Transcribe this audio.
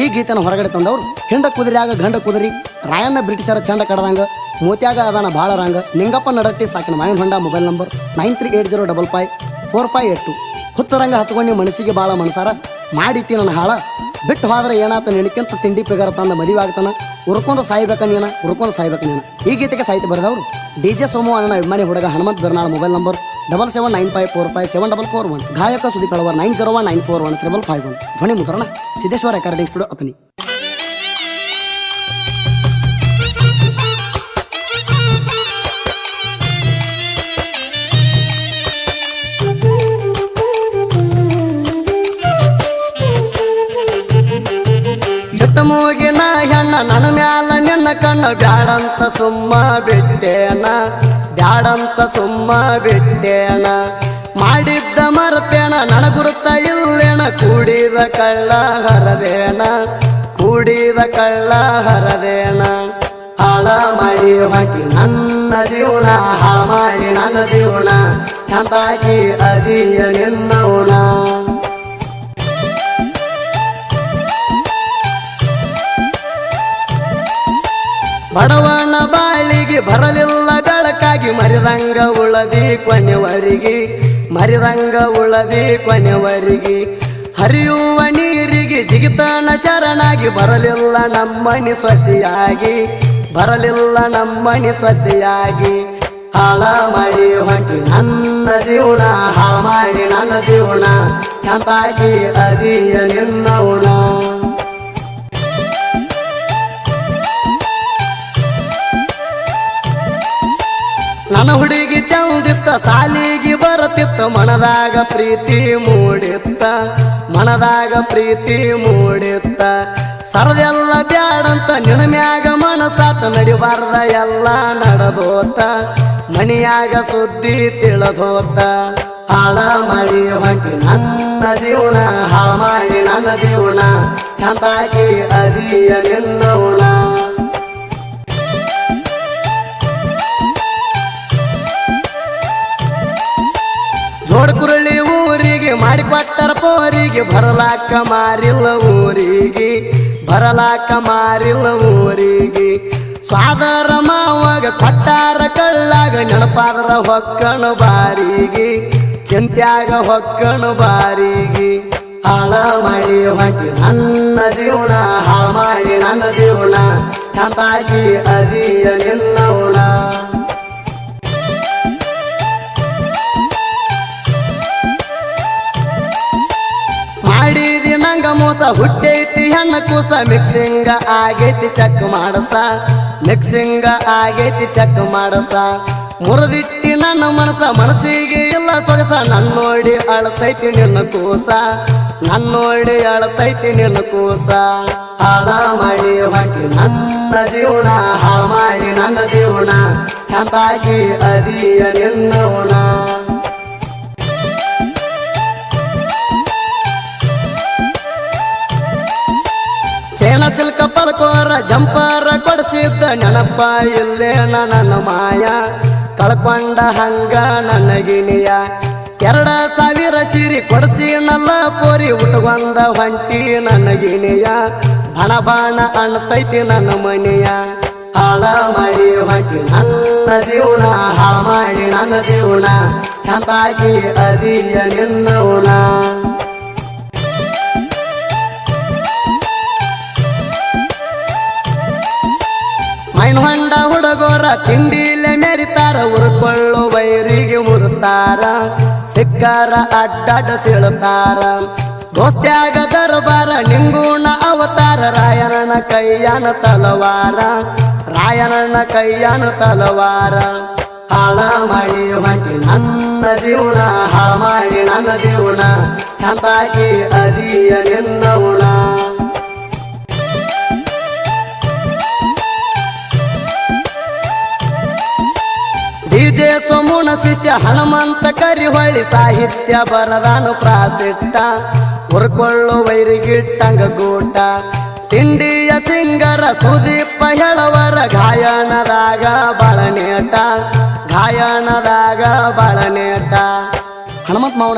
ಈ ಗೀತೆನ ಹೊರಗಡೆ ತಂದವರು ಹೆಂಡ ಕುದುರ್ಯಾಗ ಗಂಡ ಕುದುರಿ, ರಾಯಣ್ಣ ಬ್ರಿಟಿಷರ ಚಂಡ ಕಡದಂಗ, ಮೋತ್ಯಾಗ ಅದಾನ ಬಾಳ ರಂಗ. ನಿಂಗಪ್ಪ ನಡಟ್ಟಿ ಸಾಕಿನ ಮಾಯನ್ ಹೊಂಡ mobile number nine three eight zero double five four five eight two ಹುತ್ತರಂಗ ಹತ್ಕೊಂಡು ಮನಸ್ಸಿಗೆ ಬಾಳ ಮನಸಾರ ಮಾಡಿಟ್ಟಿ ನನ್ನ ಹಾಳ. ಬಿಟ್ಟು ಹೋದ್ರೆ ಏನಾತ ನಿನಕ್ಕಿಂತ ತಿಂಡಿ ಪೆಗರ ತಂದ ಮದುವೆ ಆಗ್ತಾನ. ಉರ್ಕೊಂಡು ಸಾಯ್ಬೇಕ ನೀನ ಉರ್ಕೊಂಡು ಸಾಯ್ಬೇಕ ನೀನ. ಈ ಗೀತೆಗೆ ಸಾಹಿತ್ಯ ಬರೆದವರು ಡಿ ಜೆ ಸೋಮು ಅಣ್ಣ ಅಭಿಮಾನಿ ಹುಡುಗ Hanumanth ಬೆರ್ನಾಳ್ mobile number double seven nine five four five seven double four one ಗಾಯಕ Sudeep ಅಳವರ್ nine zero one nine four one triple five one ಧ್ವನಿ ಮುದ್ರಣ. ಸಿದ್ದೇಶ್ವರ ರೆಕಾರ್ಡಿಂಗ್ ಸ್ಟುಡಿಯೋ ಅತನಿ ಚಿತ್ತ ಮೂಗಿನ ಹೆಣ್ಣ, ನನ್ನ ಮ್ಯಾಲ ನಿನ್ನ ಕಣ್ಣ ಬ್ಯಾಡಂತ ಸುಮ್ಮ ಬಿಟ್ಟೇನ. ಬ್ಯಾಡಂತ ಸುಮ್ಮ ಬಿಟ್ಟೇಣ. ಮಾಡಿದ್ದ ಮರ್ತೇನ ನನಗುರುತ್ತ ಇಲ್ಲೇಣ. ಕೂಡಿದ ಕಳ್ಳ ಹರದೇಣ, ಕೂಡಿದ ಕಳ್ಳ ಹರದೇಣ. ಹಾಳ ಮಾಡಿ ಹಾಕಿ ನನ್ನ ಜೀವನ, ಹಾಳ ಮಾಡಿ ನನ್ನ ಜೀವನ. ಎಂತಾಕಿ ಅದಿಯ ನಿನ್ನವನ. ಬಡವನ ಬಾಳಿಗೆ ಬರಲಿಲ್ಲ. ಬೆಳಕಾಗಿ ಮರಿರಂಗ ಉಳದಿ ಕೊನೆವರಿಗೆ ಮರಿರಂಗ ಉಳದಿ ಕೊನೆವರಿಗೆ ಹರಿಯುವ ನೀರಿಗೆ ಜಿಗಿತನ ಶರಣಾಗಿ ಬರಲಿಲ್ಲ ನಮ್ಮನಿ ಸೊಸೆಯಾಗಿ, ಬರಲಿಲ್ಲ ನಮ್ಮನಿ ಸೊಸೆಯಾಗಿ. ಹಾಳ ಮಾಡಿ ಹೊಂಟಿ ನನ್ನ ಜೀವನ, ಹಾಳ ಮಾಡಿ ನನ್ನ ಜೀವನ ಎಂತಾಗಿ ಅದಿಯ ನಿನ್ನವನ. ನನ್ನ ಹುಡುಗಿ ಚಂದಿತ್ತ, ಸಾಲಿಗೆ ಬರತಿತ್ತ ಮನದಾಗ ಪ್ರೀತಿ ಮೂಡಿತ್ತ, ಮನದಾಗ ಪ್ರೀತಿ ಮೂಡಿತ್ತ. ಸರದೆಲ್ಲ ಬ್ಯಾಡಂತ ಮ್ಯಾಗ ಮನಸಾತ, ನಡಿಬಾರ್ದ ಎಲ್ಲ ನಡೆದೋತ, ಮನಿಯಾಗ ಸುದ್ದಿ ತಿಳಿದೋತ. ಹಾಳ ಮಾಡಿ ಹೊಂಟಿ, ನನ್ನ ಜೀವನ, ಹಾಳ ಮಾಡಿ ನನ್ನ ಜೀವನ, ಎಂತಾಕಿ ಅದಿಯ ನಿನ್ನವನ ಮಾಡಿಕೊಟ್ಟರ ಪೋರಿಗೆ ಬರಲಾಕ ಮಾರಿಲ್ಲ ಊರಿಗೆ, ಬರಲಾಕ ಮಾರಿಲ್ಲ ಊರಿಗೆ. ಸ್ವಾದರ ಮಾವಾಗ ಕೊಟ್ಟಾರ ಕಳ್ಳಾಗ ನೆನಪಾದ್ರ ಹೊಕ್ಕಣ ಬಾರಿಗೆ, ಚಿಂತ್ಯಾಗ ಹೊಕ್ಕಣ ಬಾರಿಗೆ. ಹಾಳ ಮಾಡಿ ಹೊಂಟಿ ನನ್ನ ಜೀವನ, ಹಾಳ ಮಾಡಿ ನನ್ನ ಜೀವನ ಎಂತಾಗಿ ಅದಿಯ ನಿನ್ನವನ ಮೋಸ ಹುಟ್ಟೈತಿ ಹೆಣ್ಣ ಕೂಸ ಮಿಕ್ಸಿಂಗ ಆಗೈತಿ ಚೆಕ್ ಮಾಡಸ. ಮಿಕ್ಸಿಂಗ ಆಗೈತಿ ಚಕ್ ಮಾಡಸ. ಮುರದಿಟ್ಟಿ ನನ್ನ ಮನಸ, ಮನಸ್ಸಿಗೆ ಇಲ್ಲ ಸೊಗಸ. ನನ್ನ ನೋಡಿ ಅಳತೈತಿ ನಿನ್ನ ಕೂಸ. ನನ್ನ ನೋಡಿ ಅಳತೈತಿ ನಿನ್ನ ಕೂಸ. ಹಾಳ ಮಾಡಿ ಹಾಕಿ ನನ್ನ ಜೀವನ, ಹಾಳ ಮಾಡಿ ನನ್ನ ಜೀವನ. ಎಂತಾಗಿ ಅದಿಯ ನಿನ್ನವನ ಜಂಪರ ಕೊಡಿಸಿದ್ದ ನೆನಪ ಇಲ್ಲೇ ನನ್ನ ಮಾಯ. ಕಳ್ಕೊಂಡ ಹಂಗ ನನ್ನ ಗಿಣಿಯ ಎರಡ ಸಾವಿರ ಸಿರಿ ಕೊಡಿಸಿ ನನ್ನ ಪೋರಿ ಉಟ್ಕೊಂಡ ಹೊಂಟಿ ನನ್ನ ಗಿಣಿಯ ಬಣ ಬಾಣ ಅಣ್ತೈತಿ ನನ್ನ ಮನೆಯ. ಹಾಳ ಮಾಡಿ ಹೊಂಟಿ ನನ್ನ ಜೀವನ, ಹಾಳ ಮಾಡಿ ನನ್ನ ಜೀವನ. ಕಂದಾಗಿ ಅದಿಯ ನಿನ್ನವನ. ಮೈನ್ ಹೊಂಡ ಹುಡುಗೋರ ತಿಂಡಿಲೆ ಮೆರಿತಾರ ಉರ್ಕೊಳ್ಳೋ ಬೈರಿಗೆ ಮುರಿಸ್ತಾರ, ಸಿಕ್ಕಾರ ಅಡ್ಡಾಡ ಸೀಳ್ತಾರ ದೋಸ್ತ್ಯಾಗ ದರ್ಬಾರ, ನಿಂಗೂಣ ಅವತಾರ ರಾಯಣನ ಕೈಯನ ತಲವಾರ ರಾಯಣನ ಕೈಯನ ತಲವಾರ. ಹಾಳ ಮಾಡಿ ಹೊಂಟಿ ನನ್ನ ಜೀವನ, ಹಾಳ ಮಾಡಿ ನನ್ನ ಜೀವನ ಅದಿಯ ನಿನ್ನವನ ಶಿಷ್ಯ ಹನುಮಂತ ಕರಿ ಹೊಳ್ಳಿ ಸಾಹಿತ್ಯ ಬರದಾನು ಪ್ರಾಸಿಟ್ಟ, ಹುರ್ಕೊಳ್ಳು ವೈರಿಗಿಟ್ಟಂಗ ಗೂಟ, ತಿಂಡಿಯ ಸಿಂಗರ ಸುದೀಪ ಹೇಳವರ ಗಾಯನದಾಗ ಬಳನೇಟ ಗಾಯನದಾಗ ಬಳನೇಟ ಹನುಮಂತ ಮಾವನ